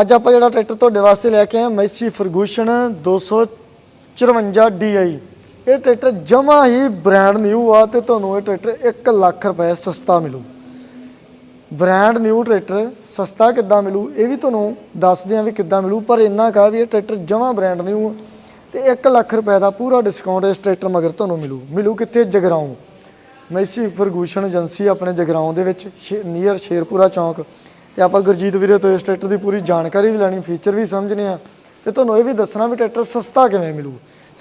ਅੱਜ ਆਪਾਂ ਜਿਹੜਾ ਟਰੈਕਟਰ ਤੁਹਾਡੇ ਵਾਸਤੇ ਲੈ ਕੇ ਆਏ ਮੈਸੀ ਫਰਗੂਸ਼ਨ 254 DI ਇਹ ਟਰੈਕਟਰ ਜਮਾ ਹੀ ਬ੍ਰਾਂਡ ਨਿਊ ਆ ਤੇ ਤੁਹਾਨੂੰ ਇਹ ਟਰੈਕਟਰ 1 ਲੱਖ ਰੁਪਏ ਸਸਤਾ ਮਿਲੂ। ਬ੍ਰਾਂਡ ਨਿਊ ਟਰੈਕਟਰ ਸਸਤਾ ਕਿੱਦਾਂ ਮਿਲੂ, ਇਹ ਵੀ ਤੁਹਾਨੂੰ ਦੱਸਦੇ ਆ ਵੀ ਕਿੱਦਾਂ ਮਿਲੂ, ਪਰ ਇੰਨਾ ਕਾ ਵੀ ਇਹ ਟਰੈਕਟਰ ਜਮਾ ਬ੍ਰਾਂਡ ਨਿਊ ਆ ਤੇ 1 ਲੱਖ ਰੁਪਏ ਦਾ ਪੂਰਾ ਡਿਸਕਾਊਂਟ ਇਸ ਟਰੈਕਟਰ ਮਗਰ ਤੁਹਾਨੂੰ ਮਿਲੂ। ਮਿਲੂ ਕਿੱਥੇ? ਜਗਰਾਉਂ। ਮੈਸੀ ਫਰਗੂਸ਼ਨ ਏਜੰਸੀ ਆਪਣੇ ਜਗਰਾਉਂ ਦੇ ਵਿੱਚ ਨੀਅਰ ਸ਼ੇਰਪੁਰਾ ਚੌਂਕ। ਤੇ ਆਪਾਂ ਗੁਰਜੀਤ ਵੀਰੇ ਤੋਂ ਇਸ ਟਰੈਕਟਰ ਦੀ ਪੂਰੀ ਜਾਣਕਾਰੀ ਵੀ ਲੈਣੀ ਫੀਚਰ ਵੀ ਸਮਝਣੇ ਆ। ਤੇ ਤੁਹਾਨੂੰ ਇਹ ਵੀ ਦੱਸਣਾ ਵੀ ਟਰੈਕਟਰ ਸਸਤਾ ਕਿਵੇਂ ਮਿਲੂ।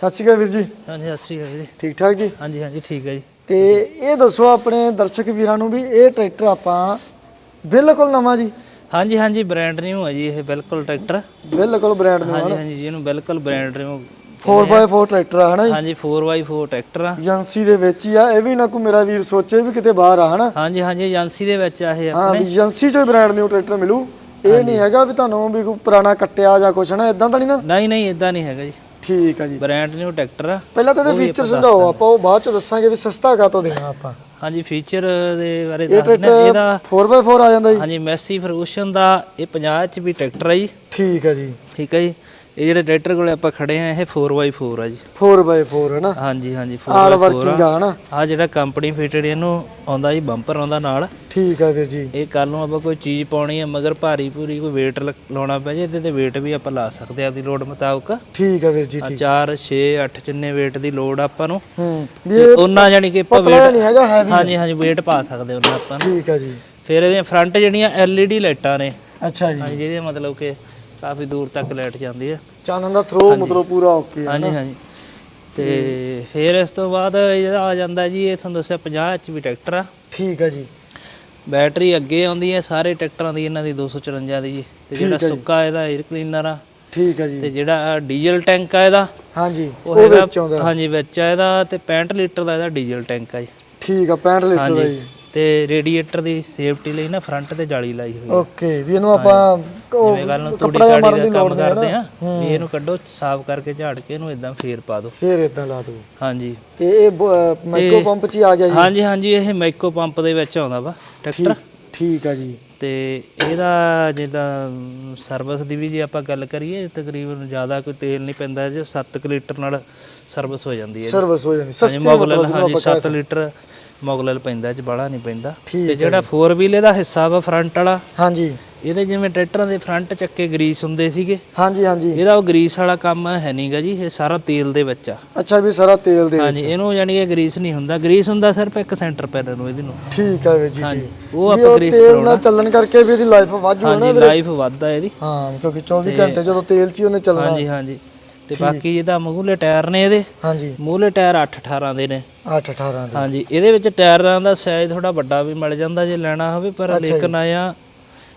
ਸਤਿ ਸ਼੍ਰੀ ਅਕਾਲ ਵੀਰ ਜੀ। ਹਾਂਜੀ ਸਤਿ ਸ਼੍ਰੀ ਅਕਾਲ ਜੀ। ਠੀਕ ਠਾਕ ਜੀ? ਹਾਂਜੀ ਹਾਂਜੀ ਠੀਕ ਹੈ ਜੀ। ਤੇ ਇਹ ਦੱਸੋ ਆਪਣੇ ਦਰਸ਼ਕ ਵੀਰਾਂ ਨੂੰ ਵੀ ਇਹ ਟਰੈਕਟਰ ਆਪਾਂ ਬਿਲਕੁਲ ਨਵਾਂ ਜੀ? ਹਾਂਜੀ ਹਾਂਜੀ ਬ੍ਰਾਂਡ ਨਿਊ ਹੈ ਜੀ ਇਹ ਬਿਲਕੁਲ ਟਰੈਕਟਰ। ਬਿਲਕੁਲ ਬ੍ਰਾਂਡ ਨਿਊ ਹਾਂਜੀ ਹਾਂਜੀ ਜੀ ਇਹਨੂੰ ਬਿਲਕੁਲ ਬ੍ਰਾਂਡ ਨਿਊ 4x4 ਟਰੈਕਟਰ ਆ ਹਨਾ ਹਾਂਜੀ 4x4 ਟਰੈਕਟਰ ਆ। ਏਜੰਸੀ ਦੇ ਵਿੱਚ ਹੀ ਆ ਇਹ ਵੀ ਨਾ ਕੋਈ ਮੇਰਾ ਵੀਰ ਸੋਚੇ ਵੀ ਕਿਤੇ ਬਾਹਰ ਆ ਹਨਾ? ਹਾਂਜੀ ਹਾਂਜੀ ਏਜੰਸੀ ਦੇ ਵਿੱਚ ਆ ਇਹ ਹਾਂ ਏਜੰਸੀ ਚੋਂ ਬ੍ਰਾਂਡ ਨਿਊ ਟਰੈਕਟਰ ਮਿਲੂ। ਇਹ ਨਹੀਂ ਹੈਗਾ ਵੀ ਤੁਹਾਨੂੰ ਵੀ ਕੋਈ ਪੁਰਾਣਾ ਕੱਟਿਆ ਜਾਂ ਕੁਛ ਨਾ ਇਦਾਂ ਤਾਂ ਨਹੀਂ ਨਾ? ਨਹੀਂ ਨਹੀਂ ਇਦਾਂ ਨਹੀਂ ਹੈਗਾ ਜੀ। ਠੀਕ ਆ ਜੀ। ਬ੍ਰਾਂਡ ਨਿਊ ਟਰੈਕਟਰ ਆ। ਪਹਿਲਾਂ ਤਾਂ ਇਹਦੇ ਫੀਚਰ ਸਮਝਾਓ ਆਪਾਂ ਉਹ ਬਾਅਦ ਚ ਦੱਸਾਂਗੇ ਵੀ ਸਸਤਾ ਕਾ ਤੋਂ ਦੇਣਾ ਆਪਾਂ। ਹਾਂਜੀ ਫੀਚਰ ਦੇ ਬਾਰੇ ਇਹ ਦੱਸ ਦਿੰਦੇ ਹਾਂ। ਟਰੈਕਟਰ ਇਹਦਾ 4x4 ਆ ਜਾਂਦਾ ਜੀ। ਹਾਂਜੀ ਮੈਸੀ ਫਰਗੂਸ਼ਨ ਦਾ ਇਹ 50 ਚ ਵੀ ਟਰੈਕਟਰ ਹੈ ਜੀ। ਠੀਕ ਆ ਜੀ। ਠੀਕ ਹੈ ਜੀ। ਇਹ ਜਿਹੜੇ ਟਰੈਕਟਰ ਕੋਲੇ ਆਪਾਂ ਖੜੇ ਆ ਇਹ 4x4 ਆ ਜੀ। 4x4 ਹੈ ਨਾ? ਹਾਂਜੀ ਹਾਂਜੀ ਆਲ 4x4 ਵਰਕਿੰਗ ਆ। ਹਨਾ? ਆ ਜਿਹੜਾ ਕੰਪਨੀ ਫਿਟਡ ਇਹਨੂੰ ਆਉਂਦਾ ਜੀ ਬੰਪਰ ਆਉਂਦਾ ਨਾਲ। ਠੀਕ ਆ ਵੀਰ ਜੀ। ਇਹ ਕੱਲ ਨੂੰ ਆਪਾਂ ਕੋਈ ਚੀਜ਼ ਪਾਉਣੀ ਹੈ ਮਗਰ ਭਾਰੀ ਪੂਰੀ ਕੋਈ weight ਲਾਉਣਾ ਪੈ ਜੇ ਇਹਦੇ ਤੇ weight ਵੀ ਆਪਾਂ ਲਾ ਸਕਦੇ ਆ ਦੀ ਲੋਡ ਮੁਤਾਬਕ। ਠੀਕ ਆ ਵੀਰ ਜੀ ਆ ਠੀਕ। 4 6 8 ਜਿੰਨੇ weight ਦੀ ਲੋਡ ਆਪਾਂ ਨੂੰ। ਹੂੰ ਉਹਨਾਂ ਜਾਨੀ ਕਿ ਆਪਾਂ weight ਨਹੀਂ ਹੈਗਾ ਹੈਵੀ ਹਾਂਜੀ ਹਾਂਜੀ weight ਪਾ ਸਕਦੇ ਉਹਨਾਂ ਆਪਾਂ ਨੂੰ। ਠੀਕ ਆ ਜੀ। ਫਿਰ ਇਹਦੀਆਂ ਫਰੰਟ ਜਿਹੜੀਆਂ LED ਲਾਈਟਾਂ ਨੇ। ਅੱਛਾ ਜੀ। ਹਾਂਜੀ ਜਿਹਦੇ ਮਤਲਬ ਕਿ ਕਾਫੀ ਦੂਰ ਤੱਕ ਲਾਈਟ ਜਾਂਦੀ ਹੈ ਚਾਨਣ ਦਾ ਥਰੋ ਮਤਲਬ ਪੂਰਾ ਓਕੇ ਹਾਂਜੀ ਹਾਂਜੀ। ਤੇ ਫਿਰ ਇਸ ਤੋਂ ਬਾਅਦ ਇਹਦਾ ਆ ਜਾਂਦਾ ਜੀ ਇਹ ਤੁਹਾਨੂੰ ਦੱਸਿਆ 50 HP ਟਰੈਕਟਰ ਆ। ਠੀਕ ਆ ਜੀ। ਬੈਟਰੀ ਅੱਗੇ ਆਉਂਦੀ ਹੈ ਸਾਰੇ ਟਰੈਕਟਰਾਂ ਦੀ ਇਹਨਾਂ ਦੀ 254 ਦੀ ਜੀ। ਤੇ ਜਿਹੜਾ ਸੁੱਕਾ ਇਹਦਾ 에ਅਰ ਕਲੀਨਰ ਆ। ਠੀਕ ਆ ਜੀ। ਤੇ ਜਿਹੜਾ ਡੀਜ਼ਲ ਟੈਂਕ ਆ ਇਹਦਾ ਹਾਂਜੀ ਉਹ ਵਿੱਚ ਆਉਂਦਾ। ਹਾਂਜੀ ਵਿੱਚ ਆ ਇਹਦਾ ਤੇ 65 ਲੀਟਰ ਦਾ ਇਹਦਾ ਡੀਜ਼ਲ ਟੈਂਕ ਆ ਜੀ। ਠੀਕ ਆ 65 ਲੀਟਰ ਦਾ ਜੀ। ਤੇ ਰੇਡੀਏਟਰ ਦੀ ਸੇਫਟੀ ਲਈ ਨਾ ਫਰੰਟ ਤੇ ਜਾਲੀ ਲਾਈ ਹੋਈ ਹੈ। ਓਕੇ ਵੀ ਇਹਨੂੰ ਆਪਾਂ ਉਹ ਜਿਵੇਂ ਕੱਲ ਨੂੰ ਤੂੜੀ ਕੱਪੜਾ ਜਿਹਾ ਮਾਰਨ ਦਾ ਲੋੜ ਨਹੀਂ ਕਰਦੇ ਆ ਵੀ ਇਹਨੂੰ ਕੱਢੋ ਸਾਫ਼ ਕਰਕੇ ਝਾੜ ਕੇ ਇਹਨੂੰ ਇਦਾਂ ਫੇਰ ਪਾ ਦਿਓ। ਫੇਰ ਇਦਾਂ ਲਾ ਦੋ ਹਾਂਜੀ। ਤੇ ਇਹ ਮਾਈਕਰੋ ਪੰਪ ਚ ਹੀ ਆ ਗਿਆ ਜੀ? ਹਾਂਜੀ ਹਾਂਜੀ ਇਹ ਮਾਈਕੋ ਪੰਪ ਦੇ ਵਿੱਚ ਆਉਂਦਾ ਵਾ ਟਰੈਕਟਰ ਠੀਕ ਆ ਜੀ। ਤੇ ਇਹਦਾ ਜਿੱਦਾਂ ਸਰਵਿਸ ਦੀ ਵੀ ਜੇ ਆਪਾਂ ਗੱਲ ਕਰੀਏ ਤਕਰੀਬਨ ਜ਼ਿਆਦਾ ਕੋਈ ਤੇਲ ਨਹੀਂ ਪੈਂਦਾ ਜੇ 7 ਲੀਟਰ ਨਾਲ ਸਰਵਿਸ ਹੋ ਜਾਂਦੀ ਹੈ ਸਰਵਿਸ ਹੋ ਜਾਂਦੀ ਹਾਂਜੀ ਸਸਤੀ ਮੋਗਲਲ ਹਾਂਜੀ 7 ਲੀਟਰ ਮੋਗਲਲ ਪੈਂਦਾ ਇਹ ਚ ਬਾਹਲਾ ਨਹੀਂ ਪੈਂਦਾ। ਠੀਕ ਤੇ ਜਿਹੜਾ 4 ਵੀਲ ਇਹਦਾ ਹਿੱਸਾ ਵਾ ਫਰੰਟ ਵਾਲਾ ਹਾਂਜੀ। ਇਹਦੇ ਜਿਵੇਂ ਟਰੈਕਟਰਾਂ ਦੇ ਫਰੰਟ ਚੱਕੇ ਗਰੀਸ ਹੁੰਦੇ ਸੀਗੇ ਹਾਂਜੀ ਹਾਂਜੀ। ਇਹਦਾ ਉਹ ਗਰੀਸ ਵਾਲਾ ਕੰਮ ਹੈ ਨਹੀਂਗਾ ਜੀ ਇਹ ਸਾਰਾ ਤੇਲ ਦੇ ਵਿੱਚ ਆ। ਅੱਛਾ ਵੀ ਸਾਰਾ ਤੇਲ ਦੇ ਹਾਂਜੀ ਇਹਨੂੰ ਯਾਨੀ ਕਿ ਗਰੀਸ ਨਹੀਂ ਹੁੰਦਾ ਗਰੀਸ ਹੁੰਦਾ ਸਿਰਫ ਇੱਕ ਸੈਂਟਰ ਪੈਰ ਨੂੰ ਇਹਦੇ ਨੂੰ। ਠੀਕ ਆ ਵੀਰ ਜੀ ਹਾਂਜੀ ਠੀਕ। ਉਹ ਵੀ ਆਪਾਂ ਗਰੀਸ ਤੇਲ ਨਾਲ ਚੱਲਣ ਕਰਕੇ ਵੀ ਇਹਦੀ ਲਾਈਫ ਵਾਧੂ ਹੈ ਨਾ ਹਾਂਜੀ ਲਾਈਫ ਵੱਧਦਾ ਇਹਦੀ। ਹਾਂ ਕਿਉਂਕਿ 24 ਘੰਟੇ ਜਦੋਂ ਤੇਲ ਚ ਹੀ ਉਹਨੇ ਚੱਲਣਾ। ਹਾਂਜੀ ਹਾਂਜੀ। ਤੇ ਬਾਕੀ ਇਹਦਾ ਮੂਹਰੇ ਟਾਇਰ ਨੇ ਇਹਦੇ। ਹਾਂਜੀ। ਮੂਹਰੇ ਟਾਇਰ 8 18 ਦੇ ਨੇ। 8 18 ਦੇ। ਹਾਂਜੀ ਇਹਦੇ ਵਿੱਚ ਟਾਇਰਾਂ ਦਾ ਸਾਈਜ਼ ਥੋੜਾ ਵੱਡਾ ਵੀ ਮਿਲ ਜਾਂਦਾ ਜੇ ਲੈਣਾ ਹੋਵੇ ਪਰ ਲੇਕਿਨ ਆਇਆ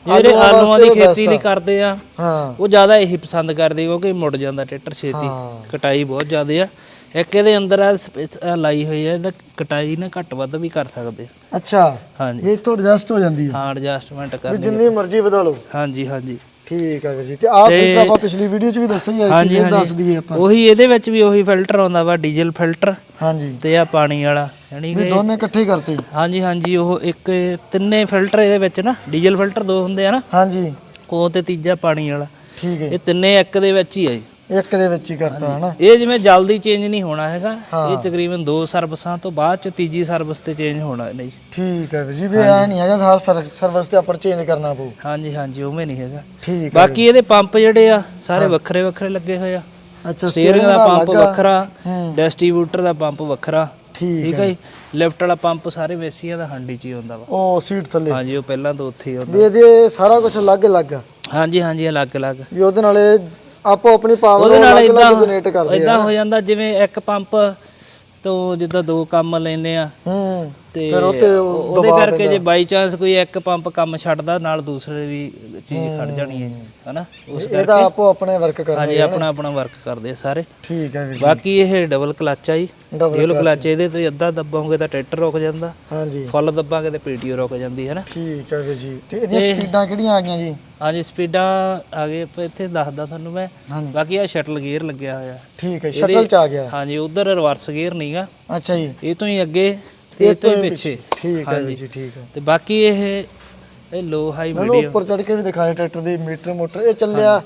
ਜਿਹੜੇ ਆਲੂਆਂ ਦੀ ਖੇਤੀ ਲਈ ਕਰਦੇ ਆ ਹਾਂ। ਉਹ ਜ਼ਿਆਦਾ ਇਹੀ ਪਸੰਦ ਕਰਦੇ ਕਿਉਂਕਿ ਮੁੜ ਜਾਂਦਾ ਟਰੈਕਟਰ ਛੇਤੀ। ਕਟਾਈ ਬਹੁਤ ਜ਼ਿਆਦਾ ਆ। ਇੱਕ ਇਹਦੇ ਅੰਦਰ ਆ ਲਾਈ ਹੋਈ ਆ ਇਹਦਾ ਕਟਾਈ ਨਾ ਘੱਟ ਵੱਧ ਵੀ ਕਰ ਸਕਦੇ ਅੱਛਾ। ਹਾਂਜੀ। ਇਹ ਤੋਂ ਐਡਜਸਟ ਹੋ ਜਾਂਦੀ ਹੈ ਹਾਂ ਐਡਜਸਟਮੈਂਟ ਕਰ ਜਿੰਨੀ ਮਰਜ਼ੀ ਵਧਾ ਲਓ। ਹਾਂਜੀ ਹਾਂਜੀ। ਠੀਕ ਵੀਰ ਜੀ ਤੇ ਆਹ ਫਿਲਟਰ ਆਪਾਂ ਪਿਛਲੀ ਵੀਡੀਓ ਚ ਵੀ ਦੱਸਿਆ ਹੀ ਹੈ ਹਾਂਜੀ ਕਿ ਇਹ ਦੱਸ ਹਾਂਜੀ ਦਈਏ ਆਪਾਂ। ਉਹੀ ਇਹਦੇ ਵਿੱਚ ਵੀ ਉਹੀ ਫਿਲਟਰ ਆਉਂਦਾ ਵਾ ਡੀਜ਼ਲ ਫਿਲਟਰ ਹਾਂਜੀ। ਤੇ ਆ ਪਾਣੀ ਵਾਲਾ ਯਾਨੀ ਵੀ ਕਿ ਦੋਨੇ ਇਕੱਠੇ ਕਰਤੇ। ਹਾਂਜੀ ਹਾਂਜੀ ਉਹ ਇੱਕ ਤਿੰਨੇ ਫਿਲਟਰ ਇਹਦੇ ਵਿੱਚ ਨਾ ਡੀਜ਼ਲ ਫਿਲਟਰ ਦੋ ਹੁੰਦੇ ਆ ਨਾ। ਹਾਂਜੀ। ਉਹ ਤੇ ਤੀਜਾ ਪਾਣੀ ਵਾਲਾ। ਠੀਕ ਹੈ। ਇਹ ਤਿੰਨੇ ਇੱਕ ਦੇ ਵਿੱਚ ਹੀ ਆ ਜੀ। ਇੱਕ ਦੇ ਵਿੱਚ ਹੀ ਕਰਤਾ ਹਨਾ? ਇਹ ਜਿਵੇਂ ਜਲਦੀ ਚੇਂਜ ਨਹੀਂ ਹੋਣਾ ਹੈਗਾ ਇਹ ਤਕਰੀਬਨ ਦੋ ਸਰਵਿਸਾਂ ਤੋਂ ਬਾਅਦ ਚ ਤੀਜੀ ਸਰਵਿਸ ਤੇ ਚੇਂਜ ਹੋਣਾ ਨਹੀਂ। ਠੀਕ ਹੈ ਜੀ ਵੀ ਐ ਨਹੀਂ ਹੈਗਾ ਹਰ ਸਰਵਿਸ ਤੇ ਆਪਾਂ ਚੇਂਜ ਕਰਨਾ ਪਊ। ਹਾਂਜੀ ਹਾਂਜੀ ਉਵੇਂ ਨਹੀਂ ਹੈਗਾ। ਠੀਕ ਹੈ ਬਾਕੀ ਇਹਦੇ ਪੰਪ ਜਿਹੜੇ ਆ ਸਾਰੇ ਵੱਖਰੇ ਵੱਖਰੇ ਲੱਗੇ ਹੋਏ ਆ। ਅੱਛਾ ਸਟੀਅਰਿੰਗ ਦਾ ਪੰਪ ਵੱਖਰਾ। ਡਿਸਟ੍ਰੀਬਿਊਟਰ ਦਾ ਪੰਪ ਵੱਖਰਾ। ਠੀਕ ਹੈ। ਜੀ? ਲਿਫਟ ਵਾਲਾ ਪੰਪ ਸਾਰੇ ਮੇਸੀਆਂ ਦਾ ਹੰਡੀ ਚ ਹੀ ਹੁੰਦਾ ਵਾ। ਉਹ ਸੀਟ ਥੱਲੇ। ਹਾਂਜੀ ਉਹ ਪਹਿਲਾਂ ਤੋਂ ਉੱਥੇ ਹੀ ਹੁੰਦਾ। ਇਹਦੇ ਸਾਰਾ ਕੁਝ ਅਲੱਗ-ਅਲੱਗ ਆ। ਹਾਂਜੀ ਹਾਂਜੀ ਅਲੱਗ ਅਲੱਗ ਵੀ ਉਹਦੇ ਨਾਲ ਆਪੋ ਆਪਣੀ ਪਾਵਰ ਉਹਦੇ ਨਾਲ ਅਲੱਗ-ਅਲੱਗ ਜਨਰੇਟ ਇਦਾਂ ਕਰਦੇ ਆ ਇਦਾਂ ਹੋ ਜਾਂਦਾ ਜਿਵੇਂ ਇੱਕ ਪੰਪ ਤੋਂ ਜਿੱਦਾਂ ਦੋ ਕੰਮ ਲੈਨੇ ਆ। ਹੂੰ। ਤੇ ਫਿਰ ਉਹ ਤੇ ਉਹ ਉਹ- ਉਹਦੇ ਕਰਕੇ ਜੇ ਬਾਈ ਚਾਂਸ ਕੋਈ ਇੱਕ ਪੰਪ ਕੰਮ ਛੱਡਦਾ ਨਾਲ ਦੂਸਰੇ ਵੀ ਚੀਜ਼ ਖੜ ਜਾਣੀ ਹੈ ਹਨਾ? ਉਸ ਇਹਦਾ ਆਪੋ ਆਪਣੇ ਵਰਕ ਕਰਨਾ ਹਾਂਜੀ ਆਪਣਾ ਆਪਣਾ ਵਰਕ ਕਰਦੇ ਆ ਸਾਰੇ। ਠੀਕ ਹੈ ਵੀਰ ਜੀ। ਬਾਕੀ ਇਹ ਡਬਲ ਕਲਚ ਆ ਜੀ। Double ਡਬਲ ਕਲਚ ਇਹਦੇ ਤੋਂ ਅੱਧਾ ਦੱਬਾਂਗੇ ਤਾਂ ਟਰੈਕਟਰ ਰੁਕ ਜਾਂਦਾ। ਹਾਂਜੀ। ਫੁੱਲ ਦੱਬਾਂਗੇ ਤੇ ਪੀਟੀਓ ਰੁਕ ਜਾਂਦੀ ਹੈ ਨਾ ਠੀਕ ਹੈ ਵੀਰ ਜੀ। ਤੇ ਇਹਦੀਆਂ ਸਪੀਡਾਂ ਕਿਹੜੀਆਂ ਆ ਗਈਆਂ ਜੀ? ਹਾਂਜੀ ਸਪੀਡਾਂ ਆ ਗਏ ਆਪਾਂ ਇੱਥੇ ਦੱਸਦਾ ਤੁਹਾਨੂੰ ਮੈਂ। ਹਾਂਜੀ। ਬਾਕੀ ਆ ਸ਼ਟਲ ਗੇਅਰ ਲੱਗਿਆ ਹੋਇਆ। ਠੀਕ ਹੈ ਸ਼ਟਲ ਚ ਆ ਗਿਆ। ਹਾਂਜੀ ਉਧਰ ਰਿਵਰਸ ਗੇਅਰ ਨਹੀਂਗਾ ਅੱਛਾ ਜੀ। ਇਹ ਤੋਂ ਹੀ ਅੱਗੇ ਤੇ ਇਹ ਤੋਂ ਹੀ ਪਿੱਛੇ। ਠੀਕ ਹੈ ਵੀਰ ਜੀ ਠੀਕ ਹੈ। ਤੇ ਬਾਕੀ ਇਹ ਇਹ ਲੋ ਹਾਈ ਮੈਨੂੰ ਮੀਡੀਅਮ ਉੱਪਰ ਚੜ ਕੇ ਵੀ ਦਿਖਾਏ ਟਰੈਕਟਰ ਦੀ ਮੀਟਰ ਮੋਟਰ। ਇਹ ਚੱਲਿਆ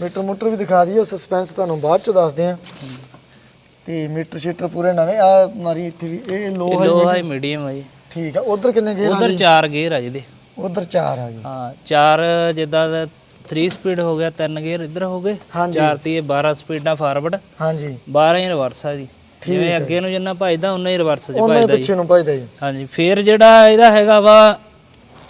ਮੀਟਰ ਮੋਟਰ ਵੀ ਦਿਖਾ ਦਈਏ ਸਸਪੈਂਸ ਤੁਹਾਨੂੰ ਬਾਅਦ ਚ ਦੱਸਦੇ ਆ ਤੇ ਮੀਟਰ ਸ਼ੀਟਰ ਪੂਰੇ ਨਵੇਂ ਆ ਮਾਰੀ ਇੱਥੇ ਵੀ ਇਹ ਲੋ ਇਹ ਲੋ ਹਾਈ ਮੀਡੀਅਮ ਆ ਜੀ। ਠੀਕ ਆ ਉਧਰ ਕਿੰਨੇ ਗੇਅਰ ਆ ਉਧਰ ਚਾਰ ਗੇਅਰ ਆ ਜਿਹਦੇ ਉਧਰ ਚਾਰ ਆ ਗਏ ਹਾਂ ਚਾਰ ਜਿੱਦਾਂ 3 ਸਪੀਡ ਹੋ ਗਿਆ ਤਿੰਨ ਗੇਅਰ ਇੱਧਰ ਹੋ ਗਏ। ਹਾਂਜੀ। ਚਾਰ ਤੀ 12 ਸਪੀਡਾਂ ਫਾਰਵਰਡ ਹਾਂਜੀ। 12 ਹੀ ਰਿਵਰਸ ਆ ਜੀ। ਜਿਵੇਂ ਅੱਗੇ ਨੂੰ ਜਿੰਨਾ ਭਜਦਾ ਉਨਾ ਹੀ ਰਿਵਰਸ ਚ ਉਹਨੇ ਭਜਦਾ ਜੀ। ਪਿੱਛੇ ਨੂੰ ਭਜਦਾ ਜੀ। ਹਾਂਜੀ ਫਿਰ ਜਿਹੜਾ ਇਹਦਾ ਹੈਗਾ ਵਾ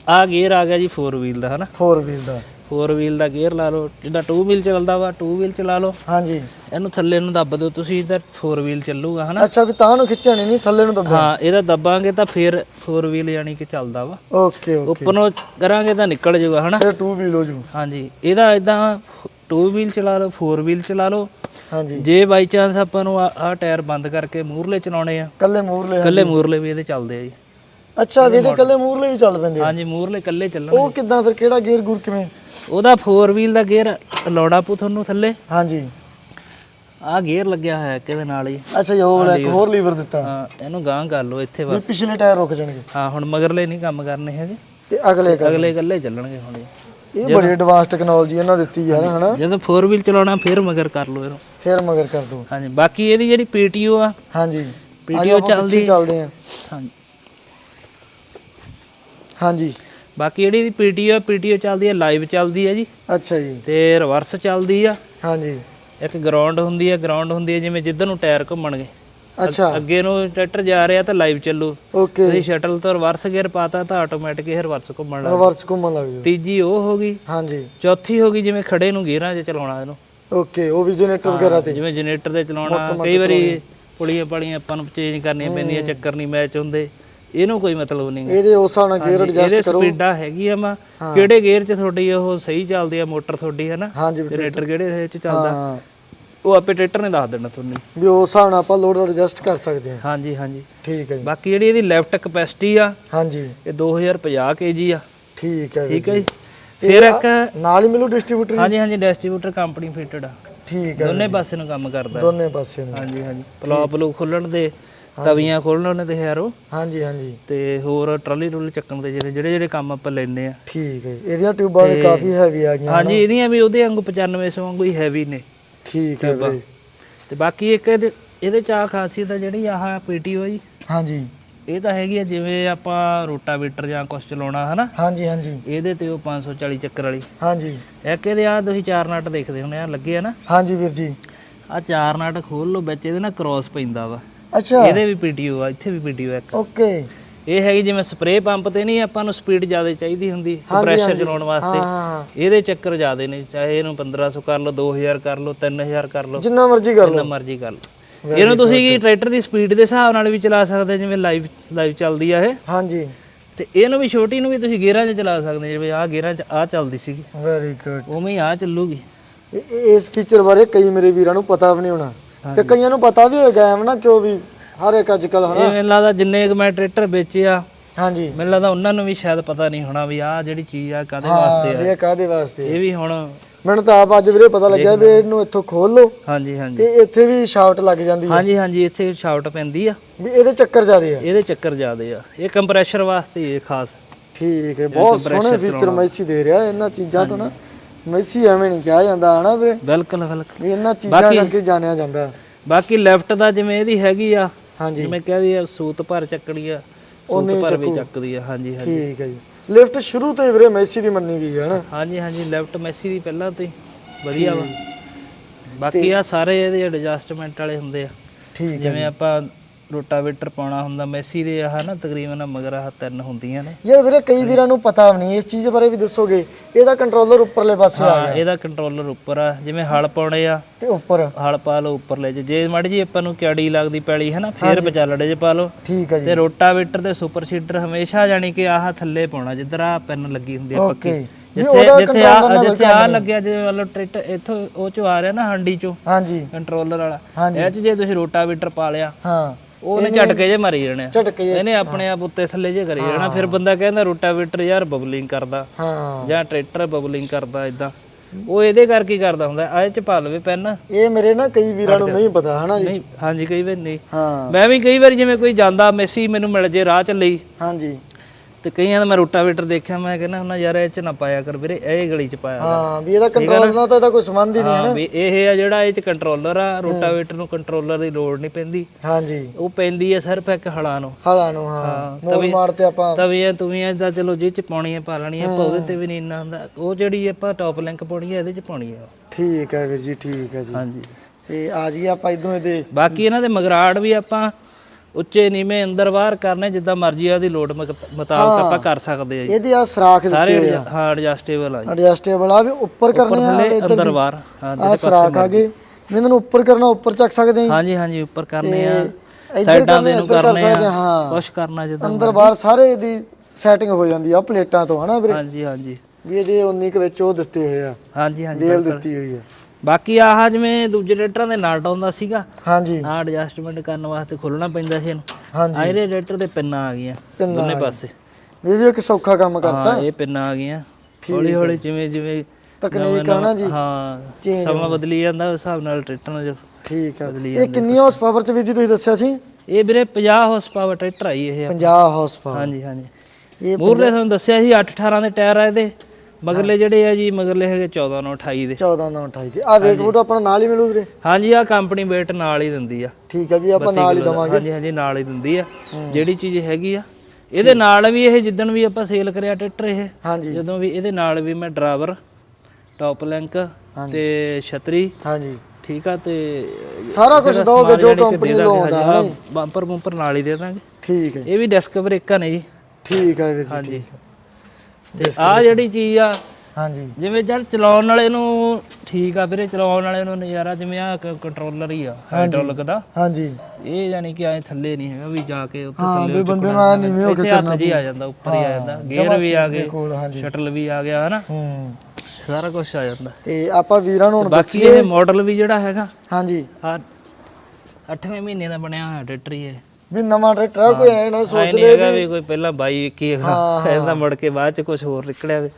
ਆ ਗੇਅਰ ਆ ਗਿਆ ਜੀ 4 ਵੀਲ ਦਾ ਹਨਾ? 4 ਵੀਲ ਦਾ। 4 ਵੀਲ ਦਾ ਗੇਅਰ ਲਾ ਲਓ ਜਿੱਦਾਂ 2 ਵੀਲ ਚੱਲਦਾ ਵਾ 2 ਵੀਲ ਚਲਾ ਲਓ। ਹਾਂਜੀ। ਇਹਨੂੰ ਥੱਲੇ ਨੂੰ ਦੱਬ ਦਿਓ ਤੁਸੀਂ ਇਹਦਾ 4 ਵੀਲ ਚੱਲੂਗਾ ਹਨਾ? ਅੱਛਾ ਵੀ ਤਾਂ ਨੂੰ ਖਿੱਚਣੀ ਨਹੀਂ ਥੱਲੇ ਨੂੰ ਦੱਬਿਆ। ਹਾਂ ਇਹਦਾ ਦੱਬਾਂਗੇ ਤਾਂ ਫਿਰ 4 ਵੀਲ ਯਾਨੀ ਕਿ ਚੱਲਦਾ ਵਾ। Okay okay. ਉੱਪਰ ਨੂੰ ਕਰਾਂਗੇ ਤਾਂ ਨਿਕਲ ਜਾਊਗਾ ਹਨਾ? ਫਿਰ 2 ਵੀਲ ਹੋ ਜੂ। ਹਾਂਜੀ ਇਹਦਾ ਇਦਾਂ 2 ਵੀਲ ਚਲਾ ਲਓ 4 ਵੀਲ ਚਲਾ ਲਓ ਹਾਂਜੀ। ਜੇ ਬਾਈ ਚਾਂਸ ਆਪਾਂ ਨੂੰ ਆਹ ਟਾਇਰ ਬੰਦ ਕਰਕੇ ਮੂਰਲੇ ਚਲਾਉਣੇ ਆ ਕੱਲੇ ਮੂਰਲੇ ਕੱਲੇ ਮੂਰਲੇ ਵੀ ਇਹਦੇ ਚੱਲਦੇ ਆ ਜੀ। ਅੱਛਾ ਵੀ ਇਹਦੇ ਕੱਲੇ ਮੂਰਲੇ ਵੀ ਚੱਲ ਪੈਂਦੇ ਆ। ਹਾਂਜੀ ਮੂਰਲੇ ਕੱਲੇ ਚੱਲਣ ਉਹ ਕਿੱਦਾਂ ਫਿਰ ਕਿਹੜਾ ਗੇਅਰ ਗੁਰ ਕਿਵੇਂ? ਉਹਦਾ 4 ਵੀਲ ਦਾ ਗੇਅਰ ਲੋੜਾ ਪੂ ਤੁਹਾਨੂੰ ਥੱਲੇ। ਹਾਂਜੀ। ਆਹ ਗੇਅਰ ਲੱਗਿਆ ਹੋਇਆ ਕਿਹਦੇ ਨਾਲ ਹੀ। ਅੱਛਾ ਜੀ ਉਹ ਵਾਲਾ ਇੱਕ ਹੋਰ ਲੀਵਰ ਦਿੱਤਾ। ਹਾਂ ਇਹਨੂੰ ਗਾਂਹ ਕਰ ਲਓ ਇੱਥੇ ਬਸ। ਪਿਛਲੇ ਟਾਇਰ ਰੁਕ ਜਾਣਗੇ। ਹਾਂ ਹੁਣ ਮਗਰਲੇ ਨਹੀਂ ਕੰਮ ਕਰਨੇ ਹੈਗੇ। ਤੇ ਅਗਲੇ ਅਗਲੇ ਕੱਲੇ ਚੱਲਣਗੇ ਹੁਣ ਜੀ। ਇਹ ਬੜੀ ਐਡਵਾਂਸ ਟੈਕਨੋਲੋਜੀ ਇਹਨਾਂ ਦਿੱਤੀ ਹੈ ਨਾ ਹਨਾ? ਜਦੋਂ 4 ਵੀਲ ਚਲਾਉਣਾ ਫਿਰ ਮਗਰ ਕਰ ਲਓ ਇਹਨੂੰ। ਫਿਰ ਮਗਰ ਕਰ ਦੋ। ਹਾਂਜੀ ਬਾਕੀ ਇਹਦੀ ਜਿਹੜੀ ਪੀਟੀਓ ਆ ਹਾਂਜੀ। ਪੀਟੀਓ ਚੱਲਦੀ ਚੱਲਦੇ ਆ। ਹਾਂਜੀ। ਹਾਂਜੀ। ਬਾਕੀ ਜਿਹੜੀ ਇਹਦੀ ਪੀਟੀਓ ਪੀਟੀਓ ਚੱਲਦੀ ਹੈ ਲਾਈਵ ਚੱਲਦੀ ਹੈ ਜੀ। ਅੱਛਾ ਜੀ। ਤੇ ਰਿਵਰਸ ਚੱਲਦੀ ਆ। ਹਾਂਜੀ। ਇੱਕ ਗਰਾਊਂਡ ਹੁੰਦੀ ਹੈ ਗਰਾਊਂਡ ਹੁੰਦੀ ਹੈ ਜਿਵੇਂ ਜਿੱਧਰ ਨੂੰ ਟਾਇਰ ਘੁੰਮਣਗੇ। ਅੱਛਾ। ਅੱਗੇ ਨੂੰ ਟਰੈਕਟਰ ਜਾ ਰਿਹਾ ਤਾਂ ਲਾਈਵ ਚੱਲੂ। ਓਕੇ। ਤੁਸੀਂ ਸ਼ਟਲ ਤੋਂ ਰਿਵਰਸ ਗੇਅਰ ਪਾਤਾ ਤਾਂ ਆਟੋਮੈਟਿਕ ਇਹ ਰਿਵਰਸ ਘੁੰਮਣ ਲੱਗ ਰਿਵਰਸ ਘੁੰਮਣ ਲੱਗ ਜੂ। ਤੀਜੀ ਉਹ ਹੋ ਗਈ। ਹਾਂਜੀ। ਚੌਥੀ ਹੋ ਗਈ ਜਿਵੇਂ ਖੜੇ ਨੂੰ ਗੇਅਰਾਂ 'ਚ ਚਲਾਉਣਾ ਇਹਨੂੰ। ਓਕੇ ਉਹ ਵੀ ਜਨਰੇਟਰ ਵਗੈਰਾ ਤੇ। ਜਿਵੇਂ ਜਨਰੇਟਰ ਤੇ ਚਲਾਉਣਾ ਕਈ ਵਾਰੀ ਪੁਲੀਆਂ ਪਾਲੀਆਂ ਆਪਾਂ ਨੂੰ ਚੇਂਜ ਕਰਨੀਆਂ ਪੈਂਦੀਆਂ ਚੱਕਰ ਨਹੀਂ ਮੈਚ ਹੁੰਦੇ। ਇਹਨੂੰ ਕੋਈ ਮਤਲਬ ਨਹੀਂ ਇਹਦੇ ਉਸ ਨਾਲ ਗੇਅਰ ਇਹਦੇ ਐਡਜਸਟ ਕਰੋ ਸਪੀਡਾਂ ਹੈਗੀਆਂ ਵਾ ਕਿਹੜੇ ਗੇਅਰ 'ਚ ਤੁਹਾਡੀ ਉਹ ਸਹੀ ਚੱਲਦੀ ਆ ਮੋਟਰ ਤੁਹਾਡੀ ਹੈ ਨਾ ਜਨਰੇਟਰ ਕਿਹੜੇ 'ਚ ਚੱਲਦਾ? ਹਾਂ। ਉਹ ਆਪੇ ਟਰੈਕਟਰ ਨੇ ਦੱਸ ਦੇਣਾ ਤੁਹਾਨੂੰ। ਵੀ ਉਸ ਹਿਸਾਬ ਨਾਲ ਆਪਾਂ ਲੋਡ ਐਡਜਸਟ ਕਰ ਸਕਦੇ ਹਾਂ। ਹਾਂਜੀ ਹਾਂਜੀ। ਠੀਕ ਹੈ ਜੀ। ਬਾਕੀ ਜਿਹੜੀ ਇਹਦੀ ਲੈਫਟ ਕਪੈਸਿਟੀ ਆ ਹਾਂਜੀ। ਇਹ 2050 ਕੇਜੀ ਆ। ਠੀਕ ਹੈ ਠੀਕ ਹੈ ਜੀ। ਫਿਰ ਇੱਕ ਨਾਲ ਹੀ ਮਿਲੂ ਡਿਸਟ੍ਰੀਬਿਊਟਰ ਹਾਂਜੀ ਹਾਂਜੀ ਡਿਸਟ੍ਰੀਬਿਊਟਰ ਕੰਪਨੀ ਫਿਟਡ ਆ। ਠੀਕ ਹੈ ਦੋਨੇ ਪਾਸੇ ਨੂੰ ਕੰਮ ਕਰਦਾ। ਦੋਨੇ ਪਾਸੇ ਨੂੰ। ਹਾਂਜੀ ਹਾਂਜੀ। ਪਲੋ ਪਲੂ ਖੋਲਣ ਦੇ ਤਵੀਆਂ ਖੋਲਣ ਦੇ ਹੈਰੋ ਹਾਂਜੀ ਹਾਂਜੀ। ਤੇ ਹੋਰ ਟਰਾਲੀ ਟਰੂਲੀ ਚੱਕਣ ਦੇ ਜਿਹੜੇ ਜਿਹੜੇ ਜਿਹੜੇ ਕੰਮ ਆਪਾਂ ਲੈਨੇ ਆ। ਠੀਕ ਹੈ ਜੀ। ਇਹਦੀਆਂ ਟਿਊਬਾਂ ਵੀ ਕਾਫੀ ਹੈਵੀ ਆ ਗਈਆਂ ਹਾਂਜੀ ਇਹਦੀਆਂ ਵੀ ਉਹਦੇ ਵਾਂਗੂ 9500 ਵਾਂਗੂ ਹੀ ਹੈਵੀ ਨੇ। ਠੀਕ ਹੈ ਵੀਰੇ। ਤੇ ਬਾਕੀ ਇੱਕ ਇਹਦੇ ਇਹਦੇ ਚ ਆ ਖਾਸੀਅਤ ਆ ਜਿਹੜੀ ਆਹ ਪੀਟੀਓ ਜੀ ਹਾਂਜੀ। ਇਹ ਤਾਂ ਹੈਗੀ ਆ ਜਿਵੇਂ ਆਪਾਂ ਰੋਟਾਵੇਟਰ ਜਾਂ ਕੁਝ ਚਲਾਉਣਾ ਹਨਾ? ਹਾਂਜੀ ਹਾਂਜੀ। ਇਹਦੇ ਤੇ ਉਹ 540 ਚੱਕਰ ਵਾਲੀ। ਹਾਂਜੀ। ਇੱਕ ਇਹਦੇ ਆ ਤੁਸੀਂ ਚਾਰ ਨਟ ਦੇਖਦੇ ਹੋਣੇ ਆ ਲੱਗੇ ਆ ਨਾ? ਹਾਂਜੀ ਵੀਰ ਜੀ। ਆ ਚਾਰ ਨਟ ਖੋਲ ਲਓ ਵਿੱਚ ਇਹਦੇ ਨਾਲ ਕ੍ਰਾਸ ਪੈਂਦਾ ਵਾ। ਅੱਛਾ। ਇਹਦੇ ਵੀ ਪੀਟੀਓ ਆ ਇੱਥੇ ਵੀ ਪੀਟੀਓ ਇੱਕ। ਓਕੇ। ਇਹ ਹੈਗੀ ਜਿਵੇਂ ਸਪਰੇਅ ਪੰਪ ਤੇ ਨਹੀਂ ਆਪਾਂ ਨੂੰ ਸਪੀਡ ਜ਼ਿਆਦਾ ਚਾਹੀਦੀ ਹੁੰਦੀ ਕੰਪਰੈਸ਼ਰ ਚਲਾਉਣ ਵਾਸਤੇ। ਇਹਦੇ ਚੱਕਰ ਜ਼ਿਆਦੇ ਨੇ ਚਾਹੇ ਇਹਨੂੰ 1500 ਕਰ ਲਓ 2000 ਕਰ ਲਓ 3000 ਕਰ ਲਓ ਜਿੰਨਾ ਮਰਜ਼ੀ ਕਰ ਜਿੰਨਾ ਲਓ। ਮਰਜ਼ੀ ਕਰ ਲਓ। ਇਹਨੂੰ ਤੁਸੀਂ ਕੀ ਟਰੈਕਟਰ ਦੀ ਸਪੀਡ ਦੇ ਹਿਸਾਬ ਨਾਲ ਵੀ ਚਲਾ ਸਕਦੇ ਜਿਵੇਂ ਲਾਈਵ ਲਾਈਵ ਚੱਲਦੀ ਆ ਇਹ। ਹਾਂਜੀ। ਤੇ ਇਹਨੂੰ ਵੀ ਛੋਟੀ ਨੂੰ ਵੀ ਤੁਸੀਂ ਗੇਅਰਾਂ 'ਚ ਚਲਾ ਸਕਦੇ ਜਿਵੇਂ ਆਹ ਗੇਅਰਾਂ 'ਚ ਆ ਚੱਲਦੀ ਸੀਗੀ। ਵੈਰੀ ਗੁੱਡ ਉਵੇਂ ਹੀ ਆ ਚੱਲੂਗੀ। ਇਸ ਫੀਚਰ ਬਾਰੇ ਕਈ ਮੇਰੇ ਵੀਰਾਂ ਨੂੰ ਪਤਾ ਵੀ ਨਹੀਂ ਹੋਣਾ। ਤੇ ਕਈਆਂ ਨੂੰ ਪਤਾ ਵੀ ਹੋਏਗਾ ਐਵੇਂ ਨਾ ਕਿਉਂ ਵੀ ਹਰ ਇੱਕ ਅੱਜ ਕੱਲ ਹਨਾ ਮੈਨੂੰ ਲੱਗਦਾ ਜਿੰਨੇ ਕੁ ਮੈਂ ਟਰੈਕਟਰ ਵੇਚੇ ਆ ਹਾਂਜੀ। ਮੈਨੂੰ ਲੱਗਦਾ ਉਹਨਾਂ ਨੂੰ ਵੀ ਸ਼ਾਇਦ ਪਤਾ ਨਹੀਂ ਹੋਣਾ ਵੀ ਆਹ ਜਿਹੜੀ ਚੀਜ਼ ਆ ਕਾਦੇ ਵਾਸਤੇ ਹਾਂ ਆ ਇਹ ਕਾਦੇ ਵਾਸਤੇ ਇਹ ਵੀ ਹੁਣ ਮੈਨੂੰ ਤਾਂ ਆਪ ਅੱਜ ਵੀਰੇ ਪਤਾ ਲੱਗਿਆ ਵੀ ਇਹਨੂੰ ਇੱਥੋਂ ਖੋਲ ਲਓ ਹਾਂਜੀ ਹਾਂਜੀ। ਤੇ ਇੱਥੇ ਵੀ ਸ਼ਾਫਟ ਲੱਗ ਜਾਂਦੀ ਹੈ ਹਾਂਜੀ ਹਾਂਜੀ ਇੱਥੇ ਸ਼ਾਫਟ ਪੈਂਦੀ ਆ। ਵੀ ਇਹਦੇ ਚੱਕਰ ਜ਼ਿਆਦੇ ਆ। ਇਹਦੇ ਚੱਕਰ ਜ਼ਿਆਦੇ ਆ। ਇਹ ਕੰਪਰੈਸ਼ਰ ਵਾਸਤੇ ਹੀ ਇਹ ਖਾਸ। ਠੀਕ ਹੈ ਬਹੁਤ ਸੋਹਣੇ ਫੀਚਰ ਮੈਸੀ ਦੇ ਰਿਹਾ ਇਹਨਾਂ ਚੀਜ਼ਾਂ ਤੋਂ ਨਾ। ਮੈਸੀ ਐਵੇਂ ਨਹੀਂ ਕਿਹਾ ਜਾਂਦਾ ਹਨਾ ਵੀਰੇ? ਬਿਲਕੁਲ ਬਿਲਕੁਲ। ਵੀ ਇਹਨਾਂ ਚੀਜ਼ਾਂ ਕਰਕੇ ਜਾਣਿਆ ਜਾਂਦਾ। ਬਾਕੀ ਲੈਫਟ ਦਾ ਜਿਵੇਂ ਇਹਦੀ ਹੈਗੀ ਆ ਹਾਂਜੀ। ਜਿਵੇਂ ਕਹਦੀ ਆ ਸੂਤ ਭਰ ਚੱਕਣੀ ਆ ਸੂਤ ਭਰ ਵੀ ਚੱਕਦੀ ਆ ਹਾਂਜੀ ਹਾਂਜੀ। ਠੀਕ ਹੈ ਜੀ। ਲਿਫਟ ਸ਼ੁਰੂ ਤੋਂ ਹੀ ਵੀਰੇ ਮੈਸੀ ਦੀ ਮੰਨੀ ਗਈ ਹੈ ਨਾ। ਹਾਂਜੀ ਹਾਂਜੀ ਲੈਫਟ ਮੈਸੀ ਦੀ ਪਹਿਲਾਂ ਤੋਂ ਹੀ। ਵਧੀਆ ਵਾ। ਬਾਕੀ ਆ ਸਾਰੇ ਇਹਦੇ ਐਡਜਸਟਮੈਂਟ ਵਾਲੇ ਹੁੰਦੇ ਆ। ਠੀਕ ਹੈ ਜਿਵੇਂ ਆਪਾਂ ਰੋਟਾਵੇਟਰ ਪਾਉਣਾ ਹੁੰਦਾ ਮੈਸੀ ਦੇ ਆਹ ਨਾ ਤਕਰੀਬਨ ਮਗਰ ਆਹ ਤਿੰਨ ਹੁੰਦੀਆਂ ਨੇ। ਯਾਰ ਵੀਰੇ ਕਈ ਵੀਰਾਂ ਨੂੰ ਪਤਾ ਵੀ ਨਹੀਂ ਇਸ ਚੀਜ਼ ਬਾਰੇ ਵੀ ਦੱਸੋਗੇ। ਇਹਦਾ ਕੰਟਰੋਲਰ ਉੱਪਰਲੇ ਪਾਸੇ ਆ ਹਾਂ ਇਹਦਾ ਕੰਟਰੋਲਰ ਉੱਪਰ ਆ ਜਿਵੇਂ ਹਲ ਪਾਉਣੇ ਆ। ਤੇ ਉੱਪਰ। ਹਲ ਪਾ ਲਓ ਉੱਪਰ ਲੈ ਜੇ ਜੇ ਮਾੜੀ ਜੀ ਆਪਾਂ ਨੂੰ ਕਿਆੜੀ ਲੱਗਦੀ ਪੈਲੀ ਹੈ ਨਾ ਫੇਰ ਵਿਚਾਲੜੇ ਜੇ ਪਾ ਲਓ। ਠੀਕ ਹੈ ਜੀ। ਤੇ ਰੋਟਾਵੇਟਰ ਤੇ ਸੁਪਰ ਸੀਡਰ ਹਮੇਸ਼ਾ ਜਾਨੀ ਕਿ ਆਹ ਥੱਲੇ ਪਾਉਣਾ ਜਿੱਧਰ ਆ ਪੈਨ ਲੱਗੀ ਹੁੰਦੀ ਆ ਪੱਕੀ। ਓਕੇ ਜਿੱਥੇ ਜਿੱਥੇ ਆ ਜਿੱਥੇ ਆ ਲੱਗਿਆ ਜੇ ਮਤਲਬ ਟ੍ਰਿਟ ਇੱਥੋਂ ਉਹ ਚੋਂ ਆ ਰਿਹਾ ਨਾ ਹਾਂਡੀ ਚੋਂ। ਹਾਂਜੀ। ਕੰਟਰੋਲਰ ਵਾਲਾ। ਹਾਂਜੀ। ਇਹ ਚ ਜੇ ਤੁਸੀਂ ਰੋਟਾਵੇਟਰ ਪਾ ਲਿਆ ਹਾਂ। ਉਹਨੇ ਝਟਕੇ ਜੇ ਮਾਰੀ ਜਾਣੇ। ਝਟਕੇ ਜਿਹੇ। ਇਹਨੇ ਆਪਣੇ ਆਪ ਉੱਤੇ ਥੱਲੇ ਜੇ ਕਰੀ ਜਾਣਾ। ਫਿਰ ਬੰਦਾ ਕਹਿੰਦਾ ਰੋਟਾਵੇਟਰ ਯਾਰ ਬਬਲਿੰਗ ਕਰਦਾ। ਹਾਂ। ਜਾਂ ਟਰੈਕਟਰ ਬਬਲਿੰਗ ਕਰਦਾ ਇਦਾਂ ਉਹ ਇਹਦੇ ਕਰਕੇ ਹੀ ਕਰਦਾ ਹੁੰਦਾ। ਆ ਇਹ ਚ ਪਾ ਲਵੇ ਪੈਨ। ਇਹ ਮੇਰੇ ਨਾ ਕਈ ਵੀਰਾਂ ਨੂੰ ਨਹੀਂ ਪਤਾ ਹਨਾ ਜੀ? ਨਹੀਂ ਹਾਂਜੀ ਕਈ ਵਾਰ ਨਹੀਂ। ਹਾਂ। ਮੈਂ ਵੀ ਕਈ ਵਾਰ ਜਿਵੇਂ ਕੋਈ ਜਾਂਦਾ ਮੈਸੀ ਮੈਨੂੰ ਮਿਲ ਜੇ ਰਾਹ ਚ ਲਈ। ਹਾਂਜੀ। ਤੇ ਕਈਆਂ ਦਾ ਮੈਂ ਰੋਟਾਵੇਟਰ ਦੇਖਿਆ ਮੈਂ ਕਹਿੰਦਾ ਉਹਨਾਂ ਯਾਰ ਇਹ ਚ ਨਾ ਪਾਇਆ ਕਰ ਵੀਰੇ ਇਹ ਗਲੀ ਚ ਪਾਇਆ ਕਰ। ਹਾਂ ਵੀ ਇਹਦਾ ਕੰਟਰੋਲ ਨਾਲ ਤਾਂ ਇਹਦਾ ਕੋਈ ਸੰਬੰਧ ਹੀ ਨਹੀਂ ਹਾਂ ਵੀ ਇਹ ਆ ਜਿਹੜਾ ਇਹ ਚ ਕੰਟਰੋਲਰ ਆ ਰੋਟਾਵੇਟਰ ਨੂੰ ਕੰਟਰੋਲਰ ਦੀ ਲੋੜ ਨਹੀਂ ਪੈਂਦੀ। ਹਾਂਜੀ। ਉਹ ਪੈਂਦੀ ਆ ਸਿਰਫ ਇੱਕ ਹਲਾਂ ਨੂੰ। ਹਲਾ ਨੂੰ ਹਾਂ। ਮੋੜ ਮਾਰ ਤੇ ਆਪਾਂ ਤਵੀਆਂ ਤੁਵੀਆਂ ਤਾਂ ਚਲੋ ਜਿਹ ਚ ਪਾਉਣੀ ਆ ਪਾ ਲੈਣੀ ਆ ਆਪਾਂ ਉਹਦੇ ਤੇ ਵੀ ਨਹੀਂ ਇੰਨਾ ਹੁੰਦਾ। ਉਹ ਜਿਹੜੀ ਆਪਾਂ ਟੌਪ ਲਿੰਕ ਪਾਉਣੀ ਆ ਇਹਦੇ ਚ ਪਾਉਣੀ ਆ। ਠੀਕ ਹੈ ਵੀਰ ਜੀ ਠੀਕ ਹੈ ਜੀ। ਹਾਂਜੀ। ਤੇ ਆ ਜੀ ਆਪਾਂ ਇਦੋਂ ਇਹਦੇ ਬਾਕੀ ਇਹਨਾਂ ਦੇ ਮਗਰਾੜ ਵੀ ਆਪਾਂ ਉੱਚੇ ਨੀਵੇਂ ਅੰਦਰ ਬਾਹਰ ਕਰਨੇ ਜਿੱਦਾਂ ਮਰਜ਼ੀ ਆ ਉਹਦੀ ਲੋਡ ਮੁਤਾਬਕ ਆਪਾਂ ਕਰ ਸਕਦੇ ਆ ਜੀ। ਇਹਦੇ ਆ ਸਰਾਖ ਸਾਰੇ ਦਿੱਤੇ ਆ ਹਾਂ ਐਡਜਸਟੇਬਲ ਆ ਜੀ। ਐਡਜਸਟੇਬਲ ਆ ਵੀ ਉੱਪਰ ਕਰਨੇ ਆ ਅੰਦਰ ਬਾਹਰ। ਹਾਂ ਆ ਸਰਾਖ ਆ ਗਏ। ਇਹਨਾਂ ਨੂੰ ਉੱਪਰ ਕਰਨਾ ਉੱਪਰ ਚੱਕ ਸਕਦੇ ਆ ਹਾਂਜੀ ਹਾਂਜੀ ਉੱਪਰ ਕਰਨੇ ਆ। ਸਾਈਡਾਂ ਦੇ ਨੂੰ ਕਰਨੇ ਸਕਦੇ ਆ ਕੁਛ ਕਰਨਾ ਜਿੱਦਾਂ ਅੰਦਰ ਬਾਹਰ ਸਾਰੇ ਇਹਦੀ ਸੈਟਿੰਗ ਹੋ ਜਾਂਦੀ ਆ ਪਲੇਟਾਂ ਤੋਂ ਹਨਾ ਵੀਰੇ? ਹਾਂਜੀ ਹਾਂਜੀ। ਵੀ ਇਹਦੇ 19 ਕੁ ਵਿੱਚ ਉਹ ਦਿੱਤੇ ਹੋਏ ਆ। ਹਾਂਜੀ ਹਾਂਜੀ ਦਿੱਤੀ ਹੋਈ ਆ। ਬਾਕੀ ਆਹ ਜਿਵੇਂ ਦੂਜੇ ਰੇਟਰਾਂ ਦੇ ਨਾਟ ਆਉਂਦਾ ਸੀਗਾ ਹਾਂਜੀ। ਆ ਐਡਜਸਟਮੈਂਟ ਕਰਨ ਵਾਸਤੇ ਖੋਲਣਾ ਪੈਂਦਾ ਸੀ ਇਹਨੂੰ। ਹਾਂਜੀ। ਆ ਇਹਦੇ ਰੇਟਰ ਤੇ ਪਿੰਨਾਂ ਆ ਗਈਆਂ ਦੋਨੇ ਪਾਸੇ। ਇਹ ਵੀ ਇੱਕ ਸੌਖਾ ਕੰਮ ਕਰਤਾ। ਹਾਂ ਇਹ ਪਿੰਨਾਂ ਆ ਗਈਆਂ। ਹੌਲੀ ਹੌਲੀ ਜਿਵੇਂ ਜਿਵੇਂ ਤਕਨੀਕ ਆ ਨਾ ਜੀ। ਹਾਂ ਸਮਾਂ ਬਦਲੀ ਜਾਂਦਾ ਉਸ ਹਿਸਾਬ ਨਾਲ ਟਰੈਕਟਰ ਨਾਲ ਠੀਕ ਆ ਇਹ ਕਿੰਨੀ ਹਾਰਸ ਪਾਵਰ ਚ ਵੀਰ ਜੀ ਤੁਸੀਂ ਦੱਸਿਆ ਸੀ? ਇਹ ਵੀਰੇ 50 ਹਾਰਸ ਪਾਵਰ ਟਰੈਕਟਰ ਆਈ ਇਹ 50 ਹਾਰਸ ਪਾਵਰ ਹਾਂਜੀ ਹਾਂਜੀ। ਇਹ ਮੂਰਲੇ ਤੁਹਾਨੂੰ ਦੱਸਿਆ ਸੀ 8 18 ਦੇ ਟਾਇਰ ਆ ਇਹਦੇ। ਮਗਰਲੇ ਜਿਹੜੇ ਆ ਜੀ ਮਗਰਲੇ ਹੈਗੇ 14 ਨੂੰ 28 ਦੇ। 14 ਨਾਲ 28 ਤੇ ਆ ਵੇਟ ਵੂਟ ਆਪਣਾ ਨਾਲ ਹੀ ਮਿਲੂ ਵੀਰੇ? ਹਾਂਜੀ ਆ ਕੰਪਨੀ ਵੇਟ ਨਾਲ ਹੀ ਦਿੰਦੀ ਆ। ਠੀਕ ਆ ਵੀ ਆਪਾਂ ਨਾਲ ਹੀ ਦਵਾਂਗੇ। ਹਾਂਜੀ ਹਾਂਜੀ ਨਾਲ ਹੀ ਦਿੰਦੀ ਆ। ਜਿਹੜੀ ਚੀਜ਼ ਹੈਗੀ ਆ ਇਹਦੇ ਨਾਲ ਵੀ ਇਹ ਜਿੱਦਣ ਵੀ ਆਪਾਂ ਸੇਲ ਕਰਿਆ ਟਰੈਕਟਰ ਇਹ ਹਾਂਜੀ। ਜਦੋਂ ਵੀ ਇਹਦੇ ਨਾਲ ਵੀ ਮੈਂ ਡਰਾਈਵਰ ਟੌਪ ਲਿੰਕ ਤੇ ਛਤਰੀ। ਹਾਂਜੀ। ਠੀਕ ਆ ਤੇ ਸਾਰਾ ਕੁਝ ਦੋਗੇ ਜੋ ਕੰਪਨੀ ਵੱਲੋਂ ਆਉਂਦਾ ਹੈ ਬੰਪਰ ਬੰਪਰ ਨਾਲ ਹੀ ਦੇ ਦਾਂਗੇ। ਠੀਕ ਹੈ ਇਹ ਵੀ ਡਿਸਕ ਬ੍ਰੇਕਾਂ ਨੇ ਜੀ। ਠੀਕ ਹੈ ਵੀਰ ਜੀ ਹਾਂਜੀ। ਆ ਜਿਹੜੀ ਚੀਜ਼ ਆ ਹਾਂਜੀ। ਜਿਵੇਂ ਜਦ ਚਲਾਉਣ ਵਾਲੇ ਨੂੰ ਠੀਕ ਆ ਵੀਰੇ ਚਲਾਉਣ ਵਾਲੇ ਨੂੰ ਨਜ਼ਾਰਾ ਜਿਵੇਂ ਆ ਕੰਟਰੋਲਰ ਹੀ ਆ ਹਾਈਡ੍ਰੋਲਿਕ ਦਾ। ਹਾਂਜੀ। ਇਹ ਯਾਨੀ ਕਿ ਐ ਥੱਲੇ ਨਹੀਂ ਹੈਗਾ ਵੀ ਜਾ ਕੇ ਉੱਥੇ ਹਾਂ ਥੱਲੇ ਵੀ ਬੰਦੇ ਨੂੰ ਨੀਵੇਂ ਹੋ ਕੇ ਹੱਥ ਜੀ ਆ ਜਾਂਦਾ ਉੱਪਰ ਹੀ ਆ ਜਾਂਦਾ ਗੇਅਰ ਵੀ ਆ ਗਏ ਸ਼ਟਲ ਵੀ ਆ ਗਿਆ ਹਨਾ? ਹੂੰ। ਸਾਰਾ ਕੁਝ ਆ ਜਾਂਦਾ। ਤੇ ਆਪਾਂ ਵੀਰਾਂ ਨੂੰ ਹੁਣ ਬਾਕੀ ਇਹ ਮਾਡਲ ਵੀ ਜਿਹੜਾ ਹੈਗਾ ਹਾਂਜੀ। ਆ 8ਵੇਂ ਮਹੀਨੇ ਦਾ ਬਣਿਆ ਹੋਇਆ ਟਰੈਕਟਰ ਹੀ ਇਹ। ਵੀ ਨਵਾਂ ਟਰੈਕਟਰ ਆ, ਕੋਈ ਐ ਨਾ ਸੋਚ ਹੈਗਾ ਵੀ ਕੋਈ ਪਹਿਲਾਂ 22 21 ਹੈਗਾ ਇਹਦਾ ਮੁੜ ਕੇ ਬਾਅਦ ਚ ਕੁਝ ਹੋਰ ਨਿਕਲਿਆ ਵੇ।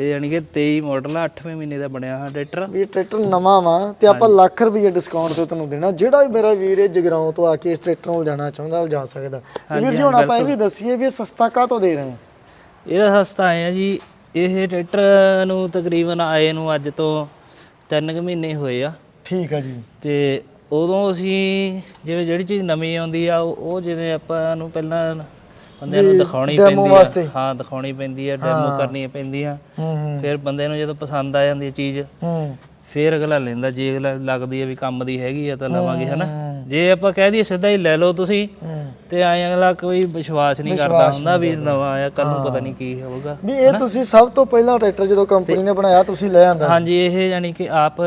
ਇਹ ਯਾਨੀ ਕਿ 23 ਮਾਡਲ ਆ 8ਵੇਂ ਮਹੀਨੇ ਦਾ ਬਣਿਆ ਹੋਇਆ ਟਰੈਕਟਰ। ਵੀ ਇਹ ਟਰੈਕਟਰ ਨਵਾਂ ਵਾ ਤੇ ਆਪਾਂ ਲੱਖ ਰੁਪਏ ਡਿਸਕਾਊਂਟ ਤੇ ਤੁਹਾਨੂੰ ਦੇਣਾ। ਜਿਹੜਾ ਵੀ ਮੇਰਾ ਵੀਰ ਇਹ ਜਗਰਾਉਂ ਤੋਂ ਆ ਕੇ ਇਸ ਟਰੈਕਟਰ ਨੂੰ ਜਾਣਾ ਚਾਹੁੰਦਾ ਉਹ ਜਾ ਸਕਦਾ। ਤੇ ਵੀਰ ਜੀ ਹੁਣ ਆਪਾਂ ਇਹ ਵੀ ਦੱਸੀਏ ਵੀ ਇਹ ਸਸਤਾ ਕਾਹਤੋਂ ਦੇ ਰਹੇ ਹਾਂ ਇਹਦਾ ਸਸਤਾ ਆਇਆ ਜੀ ਇਹ ਟਰੈਕਟਰ ਨੂੰ ਤਕਰੀਬਨ ਆਏ ਨੂੰ ਅੱਜ ਤੋਂ 3 ਕੁ ਮਹੀਨੇ ਹੋਏ ਆ। ਠੀਕ ਆ ਜੀ। ਤੇ ਉਦੋਂ ਅਸੀਂ ਜਿਵੇਂ ਜਿਹੜੀ ਚੀਜ਼ ਨਵੀਂ ਆਉਂਦੀ ਆ ਉਹ ਉਹ ਜਿਵੇਂ ਆਪਾਂ ਨੂੰ ਪਹਿਲਾਂ ਬੰਦਿਆਂ ਨੂੰ ਦਿਖਾਉਣੀ ਪੈਂਦੀ ਆ। ਹਾਂ ਦਿਖਾਉਣੀ ਪੈਂਦੀ ਆ ਡੈਮੋ ਕਰਨੀ ਪੈਂਦੀ ਆ। ਫਿਰ ਬੰਦੇ ਨੂੰ ਜਦੋਂ ਪਸੰਦ ਆ ਜਾਂਦੀ ਚੀਜ਼ ਹੂੰ। ਫਿਰ ਅਗਲਾ ਲੈਂਦਾ। ਜੇ ਅਗਲਾ ਲੱਗਦੀ ਹੈ ਵੀ ਕੰਮ ਦੀ ਹੈਗੀ ਆ ਤਾਂ ਲਵਾਂਗੇ ਹਨਾ। ਜੇ ਆਪਾਂ ਕਹਿ ਦਈਏ ਸਿੱਧਾ ਹੀ ਲੈ ਲਓ ਤੁਸੀਂ ਤੇ ਐਂ ਅਗਲਾ ਕੋਈ ਵਿਸ਼ਵਾਸ ਨਹੀਂ ਕਰਦਾ ਹੁੰਦਾ ਵੀ ਨਵਾਂ ਆਇਆ ਕੱਲ ਨੂੰ ਪਤਾ ਨਹੀਂ ਕੀ ਹੋਊਗਾ ਵੀ ਇਹ ਤੁਸੀਂ ਸਭ ਤੋਂ ਪਹਿਲਾਂ ਟਰੈਕਟਰ ਜਦੋਂ ਕੰਪਨੀ ਨੇ ਬਣਾਇਆ ਤੁਸੀਂ ਲੈ ਆਂਦਾ ਹਾਂਜੀ ਇਹ ਯਾਨੀ ਕਿ ਆਪ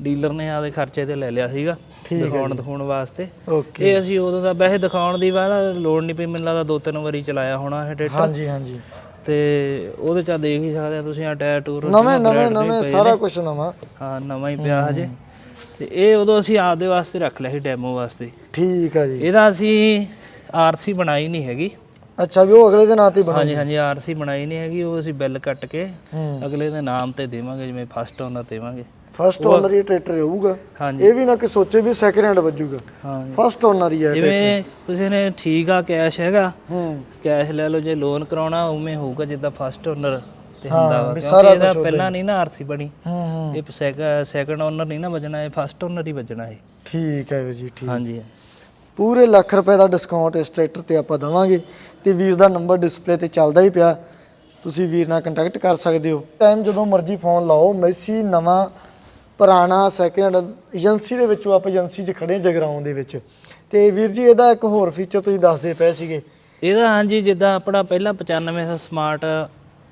ਡੀਲਰ ਨੇ ਆਪਦੇ ਖਰਚੇ ਤੇ ਲੈ ਲਿਆ ਸੀਗਾ ਦਿਖਾਉਣ ਦਿਖਾਉਣ ਵਾਸਤੇ। ਓਕੇ। ਇਹ ਅਸੀਂ ਉਦੋਂ ਦਾ ਵੈਸੇ ਦਿਖਾਉਣ ਦੀ ਵਾਰ ਲੋੜ ਨਹੀਂ ਪਈ ਮੈਨੂੰ ਲੱਗਦਾ ਦੋ ਤਿੰਨ ਵਾਰੀ ਚਲਾਇਆ ਹੋਣਾ ਇਹ ਟਰੈਕਟਰ। ਹਾਂਜੀ ਹਾਂਜੀ। ਤੇ ਉਹਦੇ ਚ ਦੇਖ ਹੀ ਸਕਦੇ ਆ ਤੁਸੀਂ ਆ ਟਾਇਰ ਟੂਰ ਨਵੇਂ ਨਵੇਂ ਨਵੇਂ ਸਾਰਾ ਕੁਝ ਨਵਾਂ। ਹਾਂ ਨਵਾਂ ਹੀ ਪਿਆ ਹਜੇ। ਤੇ ਇਹ ਉਦੋਂ ਅਸੀਂ ਆਪਦੇ ਵਾਸਤੇ ਰੱਖ ਲਿਆ ਸੀ ਡੈਮੋ ਵਾਸਤੇ। ਠੀਕ ਆ ਜੀ। ਇਹਦਾ ਅਸੀਂ ਆਰਸੀ ਬਣਾਈ ਨਹੀਂ ਹੈਗੀ। ਅੱਛਾ ਵੀ ਉਹ ਅਗਲੇ ਦੇ ਨਾਂ ਤੇ ਬਣਾ ਹਾਂਜੀ ਹਾਂਜੀ ਆਰਸੀ ਬਣਾਈ ਨਹੀਂ ਹੈਗੀ ਉਹ ਅਸੀਂ ਬਿੱਲ ਕੱਟ ਕੇ ਅਗਲੇ ਦੇ ਨਾਮ ਤੇ ਦੇਵਾਂਗੇ ਜਿਵੇਂ ਫਸਟ ਓਨਰ ਦੇਵਾਂਗੇ। ਫਸਟ ਓਨਰ ਹੀ ਟਰੈਕਟਰ ਹਾਂਜੀ। ਇਹ ਵੀ ਨਾ ਕਿ ਸੋਚੇ ਵੀ ਸੈਕਿੰਡ ਹੈਂਡ ਵੱਜੂਗਾ। ਫਸਟ ਓਨਰ ਹੀ ਹੈ ਜਿਵੇਂ ਕਿਸੇ ਨੇ ਠੀਕ ਆ ਕੈਸ਼ ਹੈਗਾ ਹੂੰ। ਕੈਸ਼ ਲੈ ਲਓ ਜੇ ਲੋਨ ਕਰਾਉਣਾ ਉਵੇਂ ਹੋਊਗਾ ਜਿੱਦਾਂ ਫਸਟ ਓਨਰ ਤੇ ਹੁੰਦਾ ਵਾ ਵੀ ਕਿਉਂਕਿ ਇਹਦਾ ਪਹਿਲਾਂ ਨਹੀਂ ਨਾ ਆਰਸੀ ਬਣੀ। ਹੂੰ ਹੂੰ। ਇਹ ਸੈਕੰਡ ਓਨਰ ਨਹੀਂ ਨਾ ਵੱਜਣਾ ਇਹ ਫਸਟ ਓਨਰ ਹੀ ਵੱਜਣਾ ਇਹ। ਠੀਕ ਹੈ ਜੀ ਠੀਕ। ਹਾਂਜੀ। ਪੂਰੇ ਲੱਖ ਰੁਪਏ ਦਾ ਡਿਸਕਾਊਂਟ ਇਸ ਟਰੈਕਟਰ ਤੇ ਆਪਾਂ ਦਵਾਂਗੇ ਤੇ ਵੀਰ ਦਾ ਨੰਬਰ ਡਿਸਪਲੇ ਤੇ ਚੱਲਦਾ ਹੀ ਪਿਆ। ਤੁਸੀਂ ਵੀਰ ਨਾਲ ਕੰਟੈਕਟ ਕਰ ਸਕਦੇ ਹੋ। ਟਾਈਮ ਜਦੋਂ ਮਰਜ਼ੀ ਫੋਨ ਲਾਓ ਮੈਸੀ ਨਵਾਂ ਪੁਰਾਣਾ ਸੈਕਿੰਡ ਏਜੰਸੀ ਦੇ ਵਿੱਚੋਂ ਆਪਾਂ ਏਜੰਸੀ 'ਚ ਖੜੇ ਹਾਂ ਜਗਰਾਉਂ ਦੇ ਵਿੱਚ। ਤੇ ਵੀਰ ਜੀ ਇਹਦਾ ਇੱਕ ਹੋਰ ਫੀਚਰ ਤੁਸੀਂ ਦੱਸਦੇ ਪਏ ਸੀਗੇ। ਇਹਦਾ ਹਾਂਜੀ ਜਿੱਦਾਂ ਆਪਣਾ ਪਹਿਲਾਂ 9500 ਸਮਾਰਟ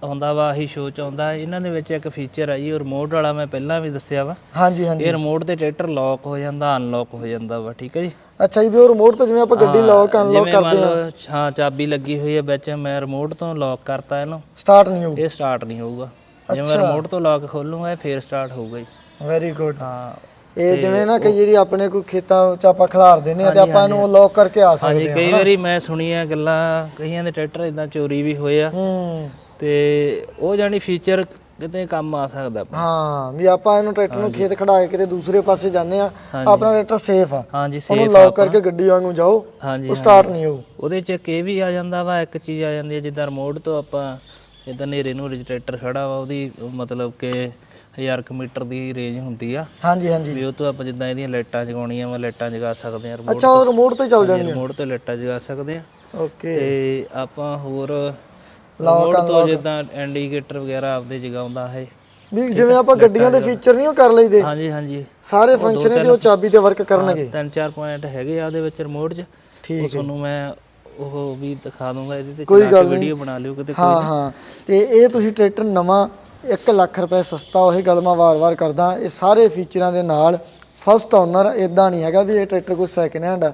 ਆਉਂਦਾ ਵਾ ਆਹੀ ਸ਼ੋਅ ਚ ਆਉਂਦਾ। ਇਹਨਾਂ ਦੇ ਵਿੱਚ ਇੱਕ ਫੀਚਰ ਆ ਜੀ ਰਿਮੋਟ ਵਾਲਾ ਮੈਂ ਪਹਿਲਾਂ ਵੀ ਦੱਸਿਆ ਵਾ। ਹਾਂਜੀ ਹਾਂਜੀ। ਇਹ ਰਿਮੋਟ ਤੇ ਟਰੈਕਟਰ ਲੌਕ ਹੋ ਜਾਂਦਾ ਅਨਲੌਕ ਹੋ ਜਾਂਦਾ ਵਾ ਠੀਕ ਹੈ ਜੀ? ਅੱਛਾ ਜੀ ਵੀ ਉਹ ਰਿਮੋਟ ਤੋਂ ਜਿਵੇਂ ਆਪਾਂ ਗੱਡੀ ਲੌਕ ਅਨਲੌਕ ਕਰਦੇ ਹਾਂ। ਹਾਂ ਚਾਬੀ ਲੱਗੀ ਹੋਈ ਹੈ ਵਿੱਚ ਮੈਂ ਰਿਮੋਟ ਤੋਂ ਲੌਕ ਕਰਤਾ ਇਹਨੂੰ। ਸਟਾਰਟ ਨਹੀਂ ਹੋਊ। ਇਹ ਸਟਾਰਟ ਨਹੀਂ ਹੋਊਗਾ। ਜਿਵੇਂ ਰਿਮੋਟ ਤੋਂ ਲੌਕ ਖੋਲੂਗਾ ਇਹ ਫੇਰ ਸਟਾਰਟ ਹੋਊਗਾ ਜੀ। ਵੈਰੀ ਗੁੱਡ ਹਾਂ ਇਹ ਜਿਵੇਂ ਨਾ ਕਈ ਜਿਹੜੀ ਆਪਣੇ ਕੋਈ ਖੇਤਾਂ 'ਚ ਆਪਾਂ ਖਿਲਾਰ ਦਿੰਦੇ ਆ ਤੇ ਆਪਾਂ ਇਹਨੂੰ ਲੌਕ ਕਰਕੇ ਆ ਸਕਦੇ ਹਾਂਜੀ ਕਈ ਵਾਰੀ ਮੈਂ ਸੁਣੀਆਂ ਗੱਲਾਂ ਕਈਆਂ ਦੇ ਟਰੈਕਟਰ ਇਦਾਂ ਚੋਰੀ ਵੀ ਹੋਏ ਆ। ਹੂੰ। ਤੇ ਉਹ ਜਾਨੀ ਫੀਚਰ ਕਿਤੇ ਕੰਮ ਆ ਸਕਦਾ। ਹਾਂ ਵੀ ਆਪਾਂ ਇਹਨੂੰ ਟਰੈਕਟਰ ਨੂੰ ਖੇਤ ਖੜਾ ਕੇ ਕਿਤੇ ਦੂਸਰੇ ਪਾਸੇ ਜਾਂਦੇ ਆ। ਆਪਣਾ ਟਰੈਕਟਰ ਸੇਫ ਆ। ਹਾਂਜੀ ਉਹਨੂੰ ਸੇਫ ਲੌਕ ਕਰਕੇ ਗੱਡੀ ਵਾਂਗੂ ਜਾਓ ਉਹ ਸਟਾਰਟ ਨਹੀਂ ਹੋਊ। ਉਹਦੇ ਚ ਇਹ ਵੀ ਆ ਜਾਂਦਾ ਵਾ ਇੱਕ ਚੀਜ਼ ਆ ਜਾਂਦੀ ਹੈ ਜਿੱਦਾਂ ਰਿਮੋਟ ਤੋਂ ਆਪਾਂ ਜਿੱਦਾਂ ਨੇਰੇ ਨੂੰ ਰਜਿਸਟਰੇਟਰ ਖੜਾ ਵਾ ਉਹਦੀ ਮਤਲਬ ਕਿ 1000 ਕੁ ਮੀਟਰ ਦੀ ਰੇਂਜ ਹੁੰਦੀ ਆ। ਹਾਂਜੀ ਹਾਂਜੀ। ਵੀ ਉਹ ਤੋਂ ਆਪਾਂ ਜਿੱਦਾਂ ਇਹਦੀਆਂ ਲਾਈਟਾਂ ਜਗਾਉਣੀਆਂ ਵਾ ਲਾਈਟਾਂ ਜਗਾ ਸਕਦੇ ਆ ਰਿਮੋਟ ਅੱਛਾ ਉਹ ਰਿਮੋਟ ਤੋਂ ਹੀ ਚੱਲ ਜਾਣੀ ਰਿਮੋਟ ਤੋਂ ਲਾਈਟਾਂ ਜਗਾ ਸਕਦੇ ਆ। ਓਕੇ। ਤੇ ਆਪਾਂ ਹੋਰ ਰਿਮੋਟ ਤੋਂ ਜਿੱਦਾਂ ਇੰਡੀਕੇਟਰ ਵਗੈਰਾ ਆਪਦੇ ਜਗਾਉਂਦਾ ਹੈ। ਵੀ ਜਿਵੇਂ ਆਪਾਂ ਗੱਡੀਆਂ ਦੇ ਫੀਚਰ ਨਹੀਂ ਉਹ ਕਰ ਲਈਦੇ? ਹਾਂਜੀ ਹਾਂਜੀ। ਸਾਰੇ ਫੰਕਸ਼ਨ ਇਹਦੇ ਉਹ ਚਾਬੀ ਤੇ ਵਰਕ ਕਰਨਗੇ। ਤਿੰਨ ਚਾਰ ਪੁਆਇੰਟ ਹੈਗੇ ਆ ਉਹਦੇ ਵਿੱਚ ਰਿਮੋਟ 'ਚ। ਠੀਕ ਉਹ ਤੁਹਾਨੂੰ ਮੈਂ ਉਹ ਵੀ ਦਿਖਾ ਦੂੰਗਾ ਇਹਦੇ ਤੇ ਕੋਈ। ਵੀਡੀਓ ਬਣਾ ਲਿਓ ਕਿਤੇ ਹਾਂ ਹਾਂ। ਤੇ ਇਹ ਤੁਸੀਂ ਟਰੈਕਟਰ ਨਵਾਂ 1 ਲੱਖ ਰੁਪਏ ਸਸਤਾ ਉਹੀ ਗੱਲ ਮੈਂ ਵਾਰ-ਵਾਰ ਕਰਦਾ। ਇਹ ਸਾਰੇ ਫੀਚਰਾਂ ਦੇ ਨਾਲ ਫਸਟ ਓਨਰ ਇਦਾਂ ਨਹੀਂ ਹੈਗਾ ਵੀ ਇਹ ਟਰੈਕਟਰ ਕੋਈ ਸੈਕਿੰਡ ਹੈਂਡ ਆ।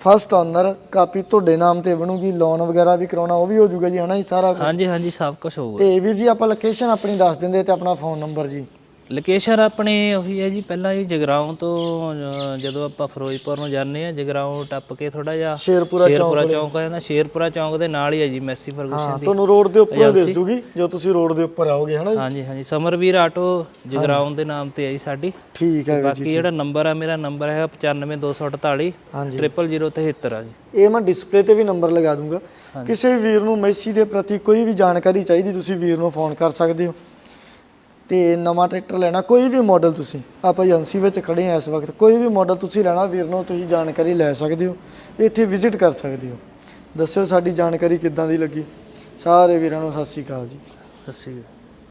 ਫਸਟ ਓਨਰ ਕਾਪੀ ਤੁਹਾਡੇ ਨਾਮ ਤੇ ਬਣੂਗੀ ਲੋਨ ਵਗੈਰਾ ਵੀ ਕਰਾਉਣਾ ਉਹ ਵੀ ਹੋ ਜਾਊਗਾ ਜੀ ਹਨਾ ਜੀ ਸਾਰਾ ਕੁਛ। ਹਾਂਜੀ ਹਾਂਜੀ ਸਭ ਕੁਝ ਹੋਊਗਾ। ਤੇ ਵੀਰ ਜੀ ਆਪਾਂ ਲੋਕੇਸ਼ਨ ਆਪਣੀ ਦੱਸ ਦਿੰਦੇ ਤੇ ਆਪਣਾ ਫੋਨ ਨੰਬਰ ਜੀ। ਲੋਕੇਸ਼ਨ ਆਪਣੀ ਉਹੀ ਹੈ ਜੀ ਪਹਿਲਾਂ ਹੀ ਜਗਰਾਉਂ ਤੋਂ ਜਦੋਂ ਆਪਾਂ ਫਿਰੋਜ਼ਪੁਰ ਨੂੰ ਜਾਂਦੇ ਆ ਜਗਰਾਉਂ ਟੱਪ ਕੇ ਥੋੜਾ ਜਿਹਾ ਸ਼ੇਰਪੁਰਾ ਚੌਂਕ ਸ਼ੇਰਪੁਰਾ ਚੌਂਕ ਆ ਜਾਂਦਾ ਸ਼ੇਰਪੁਰਾ ਚੌਂਕ ਦੇ ਨਾਲ ਹੀ ਹੈ ਜੀ ਮੈਸੀ ਹਾਂ ਫਰਗੂਸ਼ਨ ਦੀ ਤੁਹਾਨੂੰ ਰੋਡ ਦੇ ਉੱਪਰ ਦਿਸ ਜੂਗੀ ਜੋ ਤੁਸੀਂ ਰੋਡ ਦੇ ਉੱਪਰ ਆਓਗੇ ਹਨਾ ਜੀ? ਹਾਂਜੀ ਹਾਂਜੀ ਸਮਰਵੀਰ ਆਟੋ ਜਗਰਾਉਂ ਦੇ ਨਾਮ ਤੇ ਹੈ ਜੀ ਸਾਡੀ। ਠੀਕ ਹੈ ਜੀ ਬਾਕੀ ਜਿਹੜਾ ਨੰਬਰ ਆ ਮੇਰਾ ਨੰਬਰ ਹੈ 95248 ਹਾਂਜੀ। 0073 ਆ ਜੀ। ਇਹ ਮੈਂ ਡਿਸਪਲੇ ਤੇ ਵੀ ਨੰਬਰ ਲਗਾ ਦੂੰਗਾ। ਕਿਸੇ ਵੀਰ ਨੂੰ ਮੈਸੀ ਦੇ ਪ੍ਰਤੀ ਕੋਈ ਵੀ ਜਾਣਕਾਰੀ ਚਾਹੀਦੀ ਤੁਸੀਂ ਵੀਰ ਨੂੰ ਫੋਨ ਕਰ ਸਕਦੇ ਹੋ। ਤੇ ਨਵਾਂ ਟਰੈਕਟਰ ਲੈਣਾ, ਕੋਈ ਵੀ ਮਾਡਲ ਤੁਸੀਂ, ਆਪਾਂ ਏਜੰਸੀ ਵਿੱਚ ਖੜੇ ਆ ਇਸ ਵਕਤ, ਕੋਈ ਵੀ ਮਾਡਲ ਤੁਸੀਂ ਲੈਣਾ, ਵੀਰ ਨੂੰ ਤੁਸੀਂ ਜਾਣਕਾਰੀ ਲੈ ਸਕਦੇ ਹੋ, ਇੱਥੇ ਵਿਜ਼ਿਟ ਕਰ ਸਕਦੇ ਹੋ। ਦੱਸਿਓ ਸਾਡੀ ਜਾਣਕਾਰੀ ਕਿੱਦਾਂ ਦੀ ਲੱਗੀ। ਸਾਰੇ ਵੀਰਾਂ ਨੂੰ ਸਤਿ ਸ਼੍ਰੀ ਅਕਾਲ ਜੀ। ਸਤਿ ਸ਼੍ਰੀ ਅਕਾਲ।